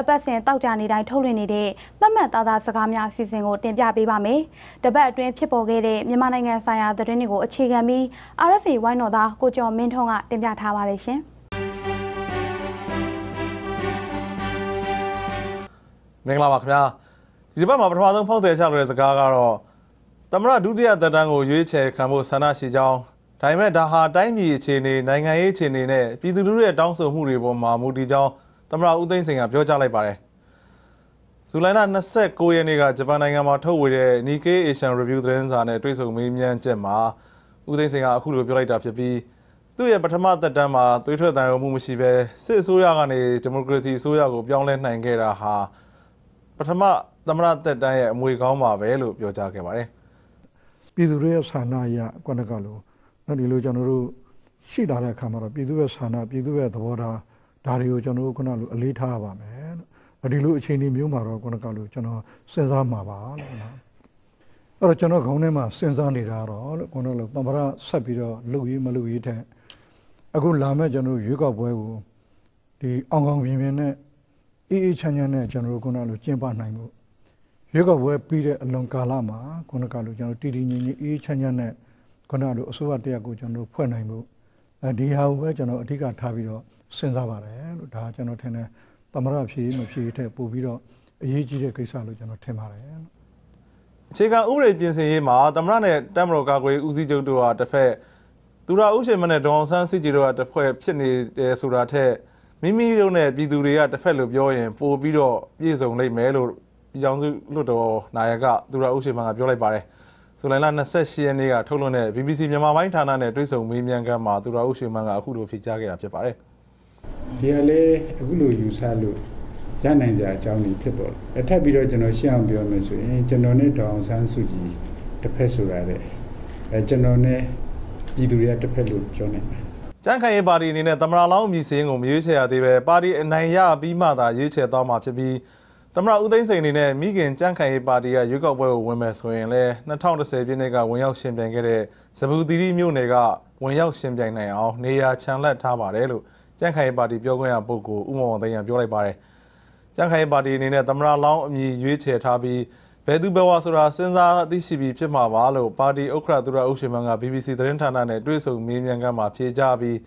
အပတ်စဉ်တောက်ကြနေတိုင်းထုတ်လွှင့်နေတဲ့မှတ်မှတ်သားသားစကားများအစီအစဉ်ကိုတင်ပြပေးပါမယ်။တပတ်အတွင်းဖြစ်ပေါ်ခဲ့တဲ့မြန်မာနိုင်ငံဆိုင်ရာသတင်းတွေကိုအခြေခံပြီး RFA ဝိုင်းတော်သားကိုကျော်မင်းထွန်းကတင်ပြထားပါတယ်ရှင်။မင်္ဂလာပါခင်ဗျာဒီတစ်ပတ်မှာပထမဆုံးဖောက်တယ်ချလို့တဲ့စကားကတော့သမရဒုတိယသက်တမ်းကိုရွေးချယ်ခံဖို့ဆန္ဒရှိကြောင်းဒါပေမဲ့ဒါဟာတိုင်းပြည်အခြေအနေနိုင်ငံရေးအခြေအနေနဲ့ပြည်သူလူထုရဲ့တောင်းဆိုမှုတွေပေါ်မှာမူတည်ကြောင်း သမရဦးသိန်းစိန်ကပြောကြားလိုက်ပါတယ်ဇူလိုင်လ29ရက်နေ့ကဂျပန်နိုင်ငံမှာထုတ်ဝေတဲ့ Nikkei Asian Review သတင်းစာနဲ့တွေ့ဆုံမေးမြန်းချက်မှာဦးသိန်းစိန်ကအခုလိုပြောလိုက်တာဖြစ်ပြီးသူ့ရဲ့ပထမသက်တမ်းမှာသွေးထွက်တန်ရုံမှုမရှိဘဲစစ်အစိုးရကနေဒီမိုကရေစီအစိုးရကိုပြောင်းလဲနိုင်ခဲ့တာဟာပထမသမရသက်တမ်းရဲ့အမွေကောင်းပါပဲလို့ပြောကြားခဲ့ပါတယ်ပြည်သူတွေရဲ့ဆန္ဒအရကွနကလို့နော်ဒီလိုကျွန်တော်တို့ရှိလာတဲ့အခါမှာတော့ပြည်သူရဲ့ဆန္ဒပြည်သူရဲ့သဘောထား ဒါတွေကိုကျွန်တော်တို့ခုနလိုအလေးထားပါမယ်လို့ဒီလိုအခြေအနေမျိုးမှာတော့ခုနကလိုကျွန်တော်စဉ်းစားမှာပါလို့နော်အဲ့တော့ကျွန်တော်ခေါင်းထဲမှာစဉ်းစားနေတာတော့လို့ခုနလိုသမ္မတဆက်ပြီးတော့လုပ်ရေးမလုပ်ရေးတဲ့အခုလာမဲ့ကျွန်တော်ရွေးကောက်ပွဲကိုဒီအောင်အောင်ပြင်းပြင်းနဲ့အေးအေးချမ်းချမ်းနဲ့ကျွန်တော်တို့ခုနလိုကျင်းပနိုင်မှုရွေးကောက်ပွဲပြီးတဲ့အလွန်ကာလမှာခုနကလိုကျွန်တော်တည်တည်ငြိမ်ငြိမ်အေးချမ်းချမ်းနဲ့ခုနလိုအစိုးရတရက်ကိုကျွန်တော်ဖွဲ့နိုင်မှုအဲဒီဟာကိုပဲကျွန်တော်အဓိကထားပြီးတော့ စဉ်းစားပါတယ်လို့ဒါကျွန်တော်ထင်တယ်သမရဖြေမဖြေတဲ့ပို့ပြီးတော့အရေးကြီးတဲ့ကိစ္စလို့ကျွန်တော်ထင်ပါတယ်အခြေခံဥပဒေပြင်ဆင်ရေးမှာသမရနဲ့တမတော်ကာကွယ်ဦးစီးချုပ်တို့ဟာတစ်ဖက်သူရဥရှင်မနဲ့ဒေါအောင်ဆန်းစစ်ကြည်တို့ကတစ်ဖွဲ့ဖြစ်နေတယ်ဆိုတာထက်မိမိတို့နဲ့ပြည်သူတွေကတစ်ဖက်လို့ပြောရင်ပို့ပြီးတော့ပြည့်စုံလိမ့်မယ်လို့ပြည်ထောင်စုလွှတ်တော်နာယကသူရဥရှင်မကပြောလိုက်ပါတယ်ဇူလိုင်လ28ရက်နေ့ကထုတ်လွှင့်တဲ့ BBC မြန်မာပိုင်းဌာနနဲ့တွေ့ဆုံမေးမြန်းခန်းမှာသူရဥရှင်မကအခုလိုဖြေကြားခဲ့တာဖြစ်ပါတယ် ဒီကလေးအခုလိုယူဆလို့ရနိုင်စရာအကြောင်းတွေဖြစ်ပေါ်တယ်ထပ်ပြီးတော့ကျွန်တော်ရှင်းအောင်ပြောမယ်ဆိုရင်ကျွန်တော်နဲ့ဒေါအောင်ဆန်းစုကြည်တစ်ဖက်ဆိုတာတဲ့အဲကျွန်တော်နဲ့ပြည်သူတွေကတစ်ဖက်လို့ပြောနိုင်တယ်ကြံ့ခိုင်ရေးပါတီအနေနဲ့သမရလောင်းအမည်စင်းကိုမရွေးချယ်ရသေးပဲပါတီအနိုင်ရပြီးမှသာရွေးချယ်သွားမှာဖြစ်ပြီးသမရဦးသိန်းစိန်အနေနဲ့မိခင်ကြံ့ခိုင်ရေးပါတီကရွေးကောက်ပွဲကိုဝင်မယ်ဆိုရင်လည်း2010ပြည့်နှစ်ကဝင်ရောက်ရှင်ပြိုင်ခဲ့တဲ့ဇဘူတီရီမြို့နယ်ကဝင်ရောက်ရှင်ပြိုင်နိုင်အောင်နေရာချန်လက်ထားပါတယ်လို့ ကြံ့ခိုင်ရေးပါတီပြောခွင့်ရပုဂ္ဂိုလ်ဦးမောင်သိန်းကပြောလိုက်ပါတယ်ကြံ့ခိုင်ရေးပါတီအနေနဲ့သမရလောင်းအမည်ရွေးချယ်ထားပြီးဘယ်သူဘယ်ဝါဆိုတာစဉ်းစားသိရှိပြီးဖြစ်မှာပါလို့ပါတီဥက္ကဋ္ဌသူရဥရှင်မန်က BBC သတင်းဌာနနဲ့တွေ့ဆုံမေးမြန်းခန်းမှာဖြေကြားပြီး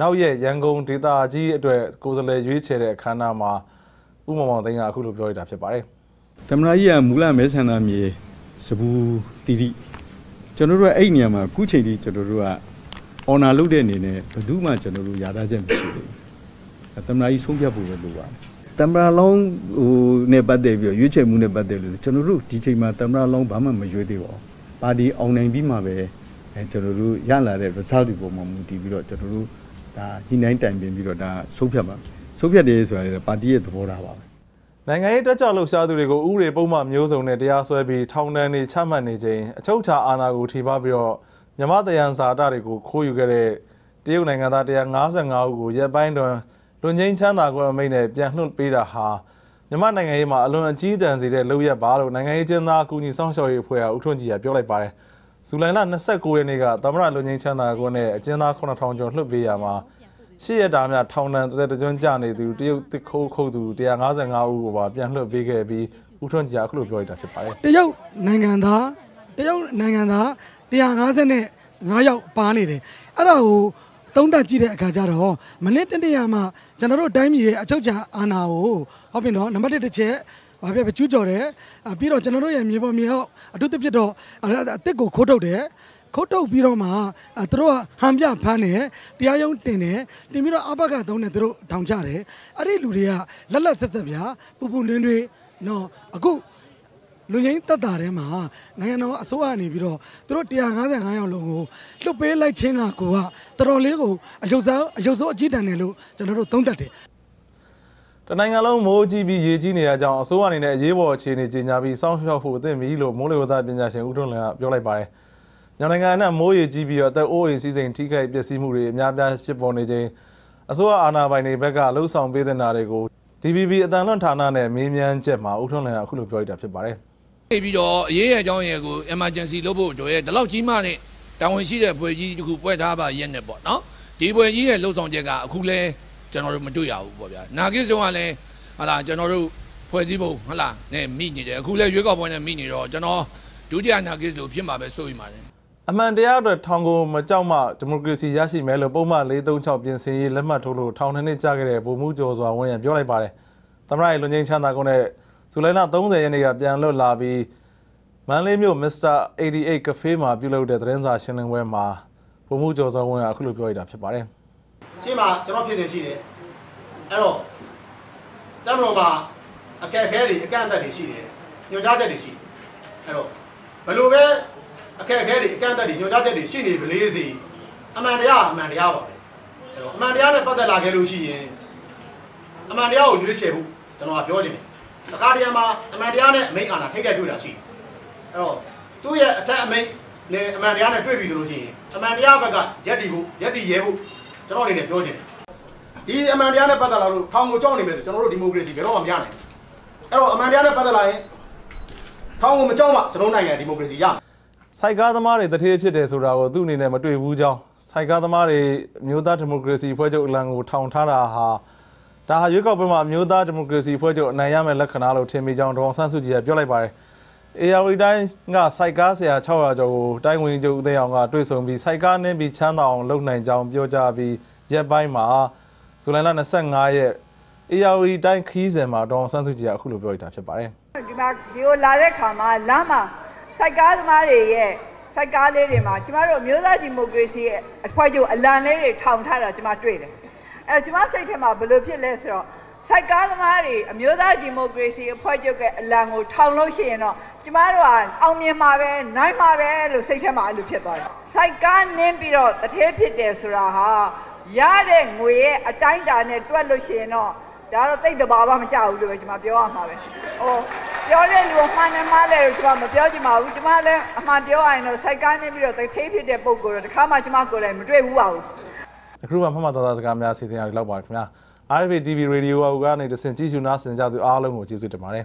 နောက်ရက်ရန်ကုန်ဒေသကြီးအတွက်ကိုယ်စားလှယ်ရွေးချယ်တဲ့အခမ်းအနားမှာဥမမောင်သိန်းကအခုလိုပြောရတာဖြစ်ပါတယ်။သမ္မတကြီးကမူလမဲဆန္ဒမြေစပူတီတီကျွန်တော်တို့အဲ့နေရာမှာအခုချိန်ထိကျွန်တော်တို့က အော်နာလုပ်တဲ့အနေနဲ့ဘယ်သူမှကျွန်တော်တို့ယာသားချက်မရှိဘူး။သမ္မတကြီးဆုံးဖြတ်ဖို့ပဲလိုပါတယ်။သမ္မတလုံးဟိုနဲ့ပတ်သက်ပြီးရွေးချယ်မှုနဲ့ပတ်သက်လို့ကျွန်တော်တို့ဒီချိန်မှာသမ္မတလုံးဘာမှမရွေးသေးပါဘူး။ပါတီအောင်နိုင်ပြီးမှပဲအဲကျွန်တော်တို့ရလာတဲ့ result ဒီပုံမှာမူတည်ပြီးတော့ကျွန်တော်တို့ဒါညှိနှိုင်းတိုင်ပင်ပြီးတော့ဒါဆုံးဖြတ်ပါဆုံးဖြတ်တယ်ဆိုတာလည်းပါတီရဲ့သဘောထားပါပဲနိုင်ငံရေးတက်ကြွလှုပ်ရှားသူတွေကိုဥပဒေပုံမှန်မျိုးစုံနဲ့တရားစွဲပြီးထောင်ဒဏ်တွေချမှတ်နေချိန်အချုပ်အခြာအာဏာကိုထိပါပြီးတော့ မြမတယံဇာတာတွေကိုခိုးယူခဲ့တဲ့တရုတ်နိုင်ငံသား155ဦးကိုရက်ပိုင်းတွင်လွန်ငင်းချမ်းသာကွယ်အမိန့်နဲ့ပြန်လွှတ်ပေးတာဟာမြမနိုင်ငံရေးမှာအလွန်အကြီးတန်းစေတဲ့လုပ်ရက်ပါလို့နိုင်ငံရေးကျင်းသားအကူအညီဆောင်ရှောက်ရေးအဖွဲ့ကဦးထွန်းကြည်ကပြောလိုက်ပါတယ်။ဇူလိုင်လ29ရက်နေ့ကသမရလွန်ငင်းချမ်းသာကွယ်နဲ့အကျဉ်းသား9000ကျော်လွှတ်ပေးရမှာရှစ်ရတာများထောင်ဒဏ်တစ်သက်ကျွန်းကြနေသူတရုတ်တစ်ခိုးခုတ်သူ155ဦးကိုပါပြန်လွှတ်ပေးခဲ့ပြီးဦးထွန်းကြအခုလိုပြောရတာဖြစ်ပါတယ်တရုတ်နိုင်ငံသား တရုတ်နိုင်ငံသား155ယောက်ပါနေတယ်အဲ့ဒါကိုသုံးသပ်ကြည့်တဲ့အခါကျတော့မနစ်တနေ့မှာကျွန်တော်တို့တိုင်းပြည်ရဲ့အချုပ်အခြာအာဏာကိုဟုတ်ပြီနော်နံပါတ်1တစ်ချက်ဘာဖြစ်ပဲကျူးကျော်တယ်ပြီးတော့ကျွန်တော်တို့ရဲ့မြေပေါ်မြေဟောက်အထူးသဖြင့်တော့အစ်စ်ကိုခိုးထုတ်တယ်ခုတ်တုတ်ပြီးတော့မှသူတို့ကဟန်ပြဖမ်းတယ်တရားရုံးတင်တယ်တင်ပြီးတော့အဘကသုံးတယ်သူတို့ထောင်ချတယ်အဲ့ဒီလူတွေကလက်လက်ဆက်ဆက်ဗျာပူပူနွင်းနွင်းနော်အခု လူငင်းတက်တာထဲမှာနိုင်ငံတော်အစိုးရနေပြီးတော့သူတို့155ယောက်လုံးကိုလွတ်ပေးလိုက်ခြင်းကကိုကတော်တော်လေးကိုအယုတ်စားအယုတ်စိုးအကြည့်တန်တယ်လို့ကျွန်တော်တို့သုံးသပ်တယ်တနိုင်ငံလုံးမိုးကြီးပြီးရေကြီးနေရကြောင်းအစိုးရအနေနဲ့အရေးပေါ်အခြေအနေကြီးညာပြီးစောင့်ရှောက်ဖို့အသင့်ပြီလို့မိုးလေဝသပညာရှင်ဦးထွန်းလင်ကပြောလိုက်ပါတယ်။ညနိုင်ငံအနှံ့မိုးရေကြီးပြီးတော့အသက်အိုးအိမ်စည်းစိမ်ထိခိုက်ပျက်စီးမှုတွေအများပြားဖြစ်ပေါ်နေချိန်အစိုးရအာဏာပိုင်တွေဘက်ကလှုံ့ဆော်ပေးတဲ့နာတွေကို DBB အတန်လွန်ဌာနနဲ့မေးမြန်းချက်မှာဦးထွန်းလန်ကအခုလိုပြောရတာဖြစ်ပါတယ်။ ပြီးတော့အရေးအကြောင်းရဲ့ကို emergency လုပ်ဖို့အတွက်ဒီလောက်ကြီးမှနဲ့တာဝန်ရှိတဲ့ဖွဲ့ကြီးတခုဖွဲ့ထားပါရဲ့နဲ့ပေါ့နော်။ဒီဖွဲ့ကြီးရဲ့လှုံ့ဆော်ချက်ကအခုလဲကျွန်တော်တို့မတွေ့ရဘူးပေါ့ဗျာ။နာဂစ်ဆုံးကလည်းဟာလာကျွန်တော်တို့ဖွဲ့စည်းပုံဟာလာနဲ့မိနေတယ်အခုလဲရွေးကောက်ပွဲနဲ့မိနေတော့ကျွန်တော်ဒုတိယနာကိစ္စလို့ဖြစ်မှာပဲစိုးရိမ်ပါတယ်အမှန်တရားအတွက်ထောင်ကိုမကြောက်မှဒီမိုကရေစီရရှိမယ်လို့ပုံမှန်436ပြင်ဆင်ရေးလက်မှတ်ထိုးလို့ထောင်နှစ်နှစ်ကြာခဲ့တဲ့ဗိုလ်မှူးကျော်စွာဝင်းရံပြောလိုက်ပါတယ်။သမရရဲ့လွန်ငင်းချမ်းသာကုန်းနဲ့ ဇူလိုင်လ30ရက်နေ့ကပြန်လွတ်လာပြီးမန္တလေးမြို့မစ္စတာ88ကဖေးမှာပြုလုပ်တဲ့သတင်းစာရှင်းလင်းပွဲမှာဗိုလ်မှူးကျော်စွာဝင်းကအခုလိုပြောလိုက်တာဖြစ်ပါတယ်။ရှင်းမှာကျွန်တော်ဖြစ်နေရှိတယ်အဲ့တော့တမတော်မှာအကက်အခဲတွေအကန့်အသတ်တွေရှိတယ်ညွှန်ကြားချက်တွေရှိတယ်အဲ့တော့ဘယ်လိုပဲအခက်အခဲတွေအကန့်အသတ်တွေညွှန်ကြားချက်တွေရှိနေပလေစီအမှန်တရားအမှန်တရားပါပဲအဲ့တော့အမှန်တရားနဲ့ပတ်သက်လာခဲ့လို့ရှိရင်အမှန်တရားကိုရွေးချယ်ဖို့ကျွန်တော်ကပြောချင်တယ် တခါတရံမှာအမှန်တရားနဲ့အမိန့်အာဏာထိတ်ကဲတွေ့တာရှိတယ်အဲ့တော့သူ့ရဲ့အထက်အမိန့်နဲ့အမှန်တရားနဲ့တွေ့ပြီဆိုလို့ရှိရင်အမှန်တရားဘက်ကရက်တည်ဖို့ရက်တည်ရဲဖို့ကျွန်တော်အနေနဲ့ပြောချင်တယ်ဒီအမှန်တရားနဲ့ပတ်သက်လာလို့ထောင်ကိုကြောက်နေမယ်ဆိုကျွန်တော်တို့ဒီမိုကရေစီဘယ်တော့မှမရနိုင်ဘူးအဲ့တော့အမှန်တရားနဲ့ပတ်သက်လာရင်ထောင်ကိုမကြောက်မှကျွန်တော်နိုင်ငံဒီမိုကရေစီရမယ်စိုက်ကားသမားတွေတထေးဖြစ်တယ်ဆိုတာကိုသူ့အနေနဲ့မတွေ့ဘူးကြောင်းစိုက်ကားသမားတွေမျိုးသားဒီမိုကရေစီဖွဲ့ချုပ်အလံကိုထောင်ထားတာဟာ ဒါဟာရွေးကောက်ပွဲမှာမျိုးသားဒီမိုကရေစီဖွဲ့ချုပ်အနိုင်ရမယ့်လက္ခဏာလို့ထင်မိကြောင်းဒေါအောင်ဆန်းစုကြည်ကပြောလိုက်ပါတယ်။ AR တိုင်းကစိုက်ကားဆရာ600ကျော်ကိုတိုင်းဝင်ချုပ်ဦးသိန်းအောင်ကတွေ့ဆုံပြီးစိုက်ကားနင်းပြီးချမ်းသာအောင်လုပ်နိုင်ကြောင်းပြောကြားပြီးရက်ပိုင်းမှာဇူလိုင်လ25ရက် AR တိုင်းခီးစဉ်မှာဒေါအောင်ဆန်းစုကြည်ကအခုလိုပြောလိုက်တာဖြစ်ပါတယ်။ဒီမှာဒီကိုလာတဲ့ခါမှာလမ်းမှာစိုက်ကားသမားတွေရဲ့စိုက်ကားလေးတွေမှာကျမတို့မျိုးသားဒီမိုကရေစီရဲ့အဖွဲ့ချုပ်အလံလေးတွေထောင်ထားတာကျမတွေ့တယ် အဲတော့ကျမစိတ်ထဲမှာဘယ်လိုဖြစ်လဲဆိုတော့စိုက်ကားသမားတွေအမျိုးသားဒီမိုကရေစီအဖွဲ့ချုပ်ရဲ့အလံကိုထောင်လို့ရှိရင်တော့ကျမတို့ကအောင်မြင်မှာပဲနိုင်မှာပဲလို့စိတ်ထဲမှာအဲ့လိုဖြစ်သွားတယ်စိုက်ကားနင်းပြီးတော့တထေးဖြစ်တယ်ဆိုတာဟာရတဲ့ငွေရဲ့အတိုင်းအတာနဲ့တွက်လို့ရှိရင်တော့ဒါတော့တိတ်တဘာမှမကြဘူးလို့ပဲကျွန်မပြောရမှာပဲဟိုပြောတဲ့လူကမှန်တယ်မှားတယ်လို့ကျွန်မမပြောချင်ပါဘူးကျွန်မလည်းအမှန်ပြောရရင်တော့စိုက်ကားနေပြီးတော့တထေးဖြစ်တဲ့ပုံကိုယ်တော့တစ်ခါမှကျွန်မကိုယ်လည်းမတွေ့ဘူးပါဘူး အခုမှမှတ်မှတ်သားသားစကားများအစီအစဉ်အရလောက်ပါခင်ဗျာ RFA TV Radio ကနေတဆင်ကြည့်ရှုနားဆင်ကြသူအားလုံးကိုကျေးဇူးတင်ပါတယ်